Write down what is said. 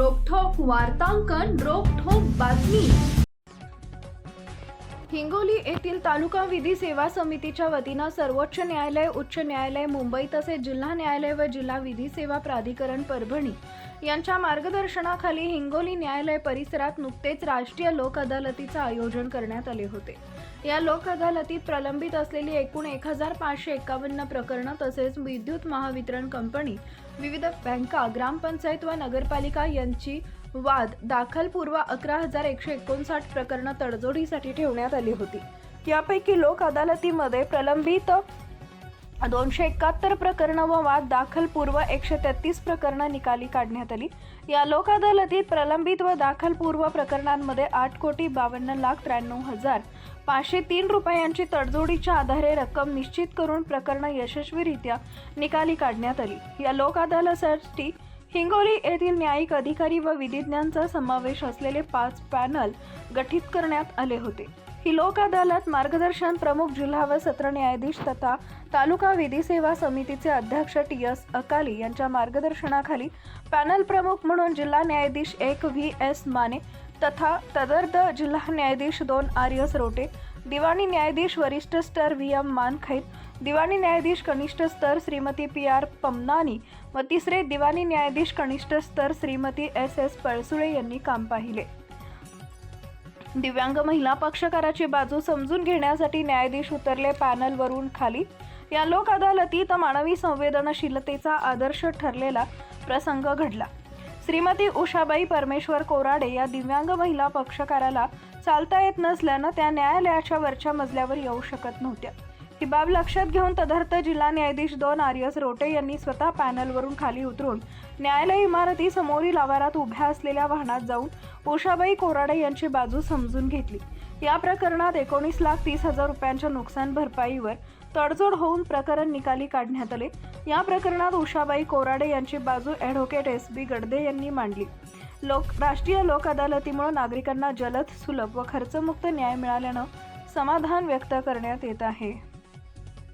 वार्तांकन रोखोक बातमी. हिंगोली येथील तालुका विधी सेवा समितीच्या वतीनं सर्वोच्च न्यायालय उच्च न्यायालय मुंबई तसेच जिल्हा न्यायालय व जिल्हा विधी सेवा प्राधिकरण परभणी यांच्या मार्गदर्शनाखाली हिंगोली न्यायालय परिसरात नुकतेच राष्ट्रीय लोक अदालतीचं आयोजन करण्यात आले होते. या लोक अदालतीत प्रलंबित असलेली एकूण एक हजार पाचशे एकावन्न प्रकरणं तसेच विद्युत महावितरण कंपनी विविध बँका ग्रामपंचायत व नगरपालिका यांची वाद दाखलपूर्व अकरा हजार एकशे एकोणसाठ प्रकरणं तडजोडीसाठी ठेवण्यात आली होती. यापैकी लोक अदालतीमध्ये प्रलंबित दोनशे एकाहत्तर प्रकरणं व वाद दाखलपूर्व एकशे तेहतीस प्रकरणं निकाली काढण्यात आली. या लोक अदालतीत प्रलंबित व दाखलपूर्व प्रकरणांमध्ये आठ कोटी बावन्न लाख त्र्याण्णव हजार पाचशे तीन रुपयांची तडजोडीच्या आधारे रक्कम निश्चित करून प्रकरणं यशस्वीरित्या निकाली काढण्यात आली. या लोक हिंगोली येथील न्यायिक अधिकारी व विधिज्ञांचा समावेश असलेले पाच पॅनल गठीत करण्यात आले होते. ही लोक अदालत मार्गदर्शन प्रमुख जिल्हा व सत्र न्यायाधीश तथा तालुका विधी सेवा समितीचे अध्यक्ष टी एस अकाली यांच्या मार्गदर्शनाखाली पॅनल प्रमुख म्हणून जिल्हा न्यायाधीश एक व्ही एस माने तथा तदर्थ जिल्हा न्यायाधीश दोन आर एस रोटे दिवाणी न्यायाधीश वरिष्ठ स्तर व्ही एम मानखैत दिवाणी न्यायाधीश कनिष्ठ स्तर श्रीमती पी आर पमनानी व तिसरे दिवाणी न्यायाधीश कनिष्ठ स्तर श्रीमती एस एस पळसुळे यांनी काम पाहिले. दिव्यांग महिला पक्षकाराची बाजू समजून घेण्यासाठी न्यायाधीश उतरले पॅनलवरून खाली. या लोक अदालतीत मानवी संवेदनशीलतेचा आदर्श ठरलेला प्रसंग घडला. श्रीमती उषाबाई परमेश्वर कोराडे या दिव्यांग महिला पक्षकाराला चालता येत नसल्यानं त्या न्यायालयाच्या वरच्या मजल्यावर येऊ शकत नव्हत्या. ही बाब लक्षात घेऊन तदर्थ जिल्हा न्यायाधीश दोन आर एस रोटे यांनी स्वतः पॅनलवरून खाली उतरून न्यायालय इमारती समोरील आवारात उभ्या असलेल्या वाहनात जाऊन उषाबाई कोराडे यांची बाजू समजून घेतली. या प्रकरणात एकोणीस लाख तीस हजार रुपयांच्या नुकसान भरपाईवर तडजोड होऊन प्रकरण निकाली काढण्यात आले. या प्रकरणात उषाबाई कोराडे यांची बाजू ॲडव्होकेट एस बी गडदे यांनी मांडली. लोक राष्ट्रीय लोक अदालतीमुळे नागरिकांना जलद सुलभ व खर्चमुक्त न्याय मिळाल्यानं समाधान व्यक्त करण्यात येत आहे.